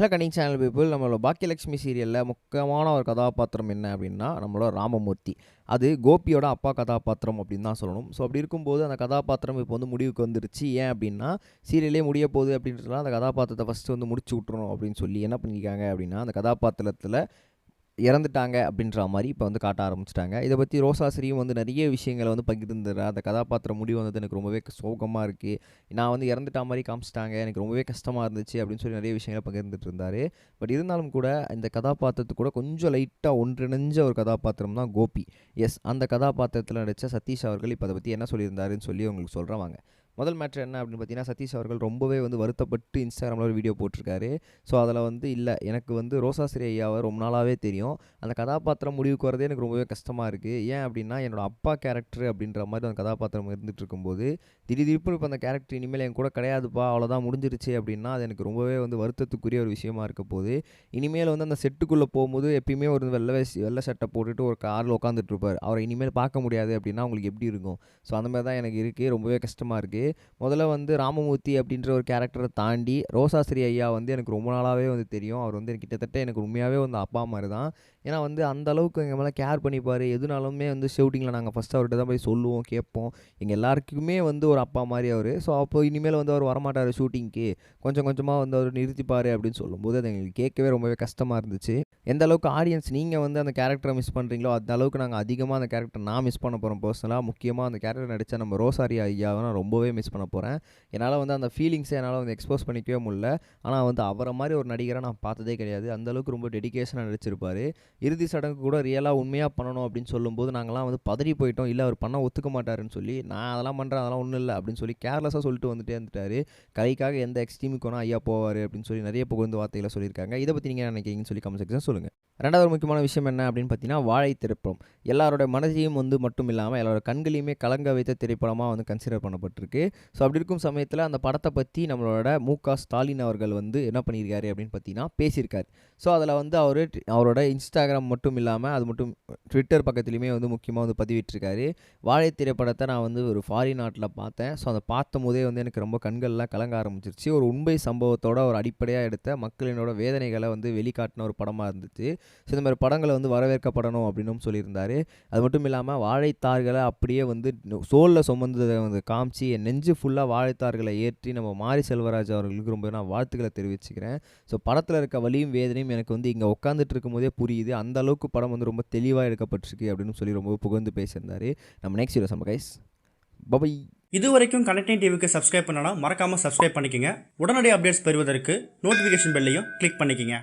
Hello கனிங் channel people நம்மளோட பாக்கியலட்சுமி சீரியலில் முக்கியமான ஒரு கதாபாத்திரம் என்ன அப்படின்னா நம்மளோட ராமமூர்த்தி. அது கோபியோட அப்பா கதாபாத்திரம் அப்படின்னு தான் சொல்லணும். ஸோ அப்படி இருக்கும்போது அந்த கதாபாத்திரம் இப்போ வந்து முடிவுக்கு வந்துருச்சு. ஏன் அப்படின்னா சீரியலே முடிய போகுது அப்படின்றதுனால அந்த கதாபாத்திரத்தை ஃபஸ்ட்டு வந்து முடிச்சு விட்றணும் அப்படின்னு சொல்லி என்ன பண்ணியிருக்காங்க அப்படின்னா அந்த கதாபாத்திரத்தில் இறந்துட்டாங்க அப்படின்ற மாதிரி இப்போ வந்து காட்ட ஆரம்பிச்சிட்டாங்க. இதை பற்றி ரோசாசிரியும் வந்து நிறைய விஷயங்களை வந்து பகிர்ந்துடுறா அந்த கதாபாத்திரம் முடிவு வந்தது எனக்கு ரொம்பவே சோகமாக இருக்குது நான் வந்து இறந்துட்டா மாதிரி காமிச்சிட்டாங்க எனக்கு ரொம்பவே கஷ்டமாக இருந்துச்சு அப்படின்னு சொல்லி நிறைய விஷயங்களை பகிர்ந்துட்டு இருந்தார். பட் இருந்தாலும் கூட இந்த கதாபாத்திரத்து கூட கொஞ்சம் லைட்டாக ஒன்றிணைஞ்ச ஒரு கதாபாத்திரம் தான் கோபி. எஸ் அந்த கதாபாத்திரத்தில் நடித்த சதீஷ் அவர்கள் இப்போ அதை பற்றி என்ன சொல்லியிருந்தாருன்னு சொல்லி உங்களுக்கு சொல்கிறேன் வாங்க. முதல் மேட்ரு என்ன அப்படின்னு பார்த்தீங்கன்னா சதீஷ் அவர்கள் ரொம்பவே வந்து வருத்தப்பட்டு இன்ஸ்டாகிராமில் ஒரு வீடியோ போட்டிருக்காரு. ஸோ அதில் வந்து இல்லை. எனக்கு வந்து ரோசாசிரி ஐயாவை ரொம்ப நாளாகவே தெரியும். அந்த கதாபாத்திரம் முடிவுக்கு வரதே எனக்கு ரொம்பவே கஷ்டமாக இருக்குது ஏன் அப்படின்னா என்னோடய அப்பா கேரக்டர் அப்படின்ற மாதிரி அந்த கதாபாத்திரம் இருந்துகிட்டு இருக்கும்போது திடீர் திடீர்னு இப்போ அந்த கேரக்டர் இனிமேல் என் கூட கிடையாதுப்பா அவ்வளோதான் முடிஞ்சிருச்சு அப்படின்னா அது எனக்கு ரொம்பவே வந்து வருத்தத்துக்குரிய ஒரு விஷயமா இருக்க போது இனிமேல் வந்து அந்த செட்டுக்குள்ளே போகும்போது எப்பயுமே ஒரு வெள்ளை வெள்ளை சட்டை போட்டுட்டு ஒரு காரில் உட்காந்துட்டு இருப்பார். அவரை இனிமேல் பார்க்க முடியாது அப்படின்னா உங்களுக்கு எப்படி இருக்கும்? ஸோ அந்த மாதிரி தான் எனக்கு இருக்குது ரொம்பவே கஷ்டமாக இருக்குது முதல்ல வந்து ராமமூர்த்தி அப்படின்ற ஒரு கேரக்டரை தாண்டி ரோசாஸ்ரீ ஐயா வந்து எனக்கு ரொம்ப நாளாகவே வந்து தெரியும். அவர் வந்து எனக்கு கிட்டத்தட்ட எனக்கு உண்மையாகவே வந்து அப்பா மாதிரி தான் ஏன்னா வந்து அந்த அளவுக்கு எங்கள் மேலே கேர் பண்ணிப்பார். எதுனாலுமே வந்து ஷூட்டிங்கில் நாங்கள் ஃபஸ்ட்டு அவர்கிட்ட தான் போய் சொல்லுவோம் கேட்போம். எங்கள் எல்லாருக்குமே வந்து ஒரு அப்பா மாதிரி அவர். ஸோ அப்போ இனிமேல் வந்து அவர் வரமாட்டார் ஷூட்டிங்க்கு கொஞ்சம் கொஞ்சமாக வந்து அவர் நிறுத்திப்பார் அப்படின்னு சொல்லும்போது அது எங்களுக்கு கேட்கவே ரொம்பவே கஷ்டமாக இருந்துச்சு. எந்த அளவுக்கு ஆடியன்ஸ் நீங்கள் வந்து அந்த கேரக்டரை மிஸ் பண்ணுறீங்களோ அந்த அளவுக்கு நாங்கள் அதிகமாக அந்த கேரக்டர் நான் மிஸ் பண்ண போகிறோம் பர்சனலாக முக்கியமாக அந்த கேரக்டர் நடித்த நம்ம ரோசாரி ஐயாவை நான் ரொம்பவே மிஸ் பண்ண போகிறேன் என்னால் வந்து அந்த ஃபீலிங்ஸை என்னால் வந்து எக்ஸ்போஸ் பண்ணிக்கவே முடியல. ஆனால் வந்து அவரை மாதிரி ஒரு நடிகரை நான் பார்த்ததே கிடையாது. அந்த அளவுக்கு ரொம்ப டெடிகேஷனாக நடிச்சிருப்பார். இறுதி சடங்கு கூட ரியலாக உண்மையாக பண்ணணும் அப்படின்னு சொல்லும்போது நாங்களாம் வந்து பதறி போயிட்டோம். இல்லை அவர் பண்ண ஒத்துக்க மாட்டாருன்னு சொல்லி நான் அதெல்லாம் பண்ணுறேன் அதெல்லாம் ஒன்றும் இல்லை அப்படின்னு சொல்லி கேர்லெஸ்ஸாக சொல்லிட்டு வந்துட்டே இருந்துட்டாரு. கலைக்காக எந்த எக்ஸ்ட்ரீமுக்கு வேணால் ஐயா போவார் அப்படின்னு சொல்லி நிறைய புகழ்ந்து வார்த்தைகளை சொல்லியிருக்காங்க. இதை பற்றி நீங்கள் என்ன நினைக்கிறீங்கன்னு சொல்லி கமெண்ட் செக்ஷன் சொல்லுங்கள் ரெண்டாவது ஒரு முக்கியமான விஷயம் என்ன அப்படின்னு பார்த்தீங்கன்னா வாழை திரைப்படம். எல்லாரோட மனதையும் வந்து மட்டும் இல்லாமல் எல்லாரோட கண்களையுமே கலங்க வைத்த திரைப்படமாக வந்து கன்சிடர் பண்ணப்பட்டிருக்கு. ஸோ அப்படி இருக்கும் சமயத்தில் அந்த படத்தை பற்றி நம்மளோட மு க. ஸ்டாலின் அவர்கள் வந்து என்ன பண்ணியிருக்காரு அப்படின்னு பார்த்தீங்கன்னா பேசியிருக்காரு. ஸோ அதில் வந்து அவர் அவரோட இன்ஸ்டாகிராம் மட்டும் இல்லாமல் அது மட்டும் ட்விட்டர் பக்கத்துலேயுமே வந்து முக்கியமாக வந்து பதிவிட்டிருக்காரு. வாழை திரைப்படத்தை நான் வந்து ஒரு ஃபாரின் நாட்டில் பார்த்தேன். ஸோ அதை பார்த்தும் போதே வந்து எனக்கு ரொம்ப கண்கள்லாம் கலங்க ஆரம்பிச்சிருச்சு. ஒரு உண்மை சம்பவத்தோட ஒரு அடிப்படையாக எடுத்த மக்களினோட வேதனைகளை வந்து வெளிக்காட்டின ஒரு படமாக இருந்துச்சு. ஸோ இந்த மாதிரி படங்களை வந்து வரவேற்கப்படணும் அப்படின்னும் சொல்லியிருந்தார். அது மட்டும் இல்லாமல் வாழைத்தார்களை அப்படியே வந்து சோலில் சுமந்ததை வந்து காமிச்சு என்ன நெஞ்சு ஃபுல்லாக வாழைத்தார்களை ஏற்றி நம்ம மாரி செல்வராஜ் அவர்களுக்கு ரொம்ப நான் வாழ்த்துக்களை தெரிவிச்சுக்கிறேன். ஸோ படத்தில் இருக்க வலியும் வேதனையும் எனக்கு வந்து இங்கே உட்காந்துட்டு இருக்கும் போதே புரியுது. அந்த அளவுக்கு படம் வந்து ரொம்ப தெளிவாக எடுக்கப்பட்டிருக்கு அப்படின்னு சொல்லி ரொம்ப புகழ்ந்து பேசியிருந்தாரு. நம்ம நெக்ஸ்ட் வீடியோ நம்ம கைஸ் பபை இது வரைக்கும் கனெக்டிங் டிவிக்கு சப்ஸ்கிரைப் பண்ணனா மறக்காமல் சப்ஸ்கிரைப் பண்ணிக்கங்க. உடனடி அப்டேட்ஸ் பெறுவதற்கு நோட்டிஃபிகேஷன் பெல்லையும் கிளிக் பண்ணிக்கங்க.